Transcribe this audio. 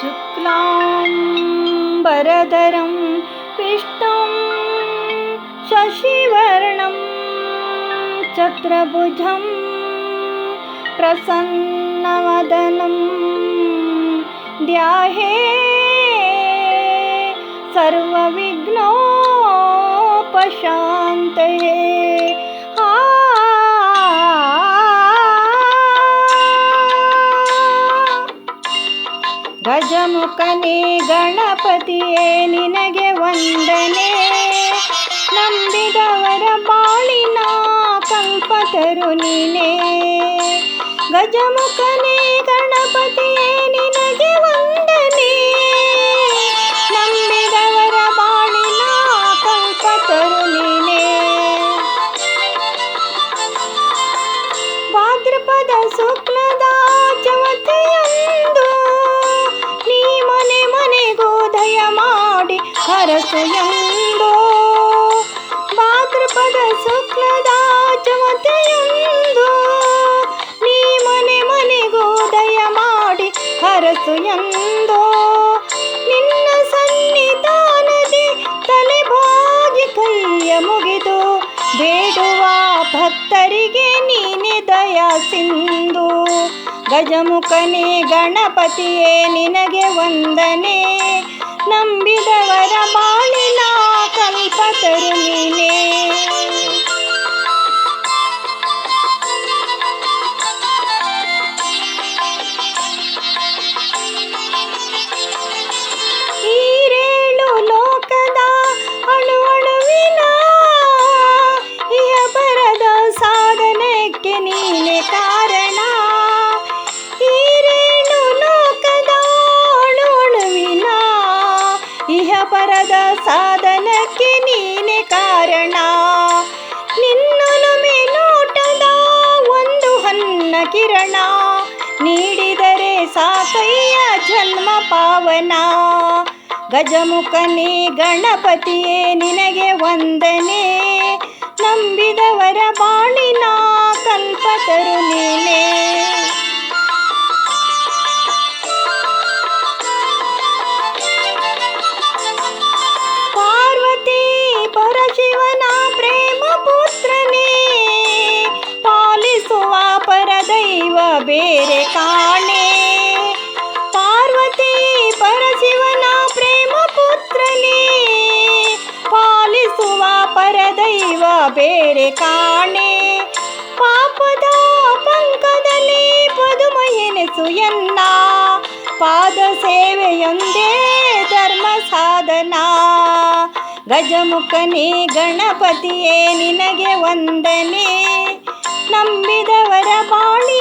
शुक्लाम्बरधरं विष्णुं शशिवर्णं चक्रभुजं प्रसन्नवदनं ध्याहे सर्वविघ्नोपशान्तये ಗಜಮುಖನೇ ಗಣಪತಿಯೇ, ನಿನಗೆ ವಂದನೆ. ನಂಬಿದವರ ಬಾಳಿನ ಕಲ್ಪತರು ನೀನೇ. ಗಜಮುಖನೇ ಗಣಪತಿಯೇ, ನಿನಗೆ ವಂದನೆ. ನಂಬಿದವರ ಬಾಳಿನ ಕಲ್ಪತರು ನೀನೇ. ಭಾದ್ರಪದ ಶುಕ್ಲದ ಹರಸು ಮಾತೃಪದ ಭಾದ್ರಪದ ಶುಕ್ಲದ ಚವತೆಯಂದು ನೀ ಮನೆ ಮನೆಗೂ ದಯ ಮಾಡಿ ಹರಸು ಎಂದೋ. ನಿನ್ನ ಸನ್ನಿಧಾನದಿ ತಲೆ ಬಾಗಿ ಕೈಯ ಮುಗಿದು, ಬೇಡುವ ಭಕ್ತರಿಗೆ ನೀನೆ ದಯ ಸಿಂಧು. ಗಜಮುಖನೇ ಗಣಪತಿಯೇ, ನಿನಗೆ ವಂದನೆ. ಸಾಧನಕ್ಕೆ ನೀನೆ ಕಾರಣ. ಈರೇಳು ಲೋಕದ ಅಣುವಿನ ಇಹ ಪರದ ಸಾಧನಕ್ಕೆ ನೀನೆ ಕಾರಣ. ನಿನ್ನೊಲುಮೆ ನೋಟದ ಒಂದು ಹನ್ನ ಕಿರಣ. ನೀಡಿದರೆ ಸಾಕಯ್ಯ ಜನ್ಮ ಪಾವನ. ಗಜಮುಖನೇ ಗಣಪತಿಯೇ, ನಿನಗೆ ವಂದನೆ. ನಂಬಿದವರ ಬಾಳಿನ ಕಲ್ಪತರು ನೀನೇ. ಪಾರ್ವತಿ ಪರಶಿವನ ಪ್ರೇಮ ಪುತ್ರನೇ, ಪಾಲಿಸುವ ಪರದೈವ ಬೇರೆ ಕಾಣೆ. ಪಾರ್ವತಿ ಪರಶಿವನ ಪ್ರೇಮ ಪುತ್ರನೇ, ಪಾಲಿಸುವ ಪರದೈವ ಬೇರೆ ಕಾಣೆ. ಪಾಪದ ಎನೆಸು ಎನ್ನ? ಪಾದ ಸೇವೆಯೊಂದೇ ಧರ್ಮ ಸಾಧನ. ಗಜಮುಖನೇ ಗಣಪತಿಯೇ ನಿನಗೆ ವಂದನೆ. ನಂಬಿದವರ ನೀನೇ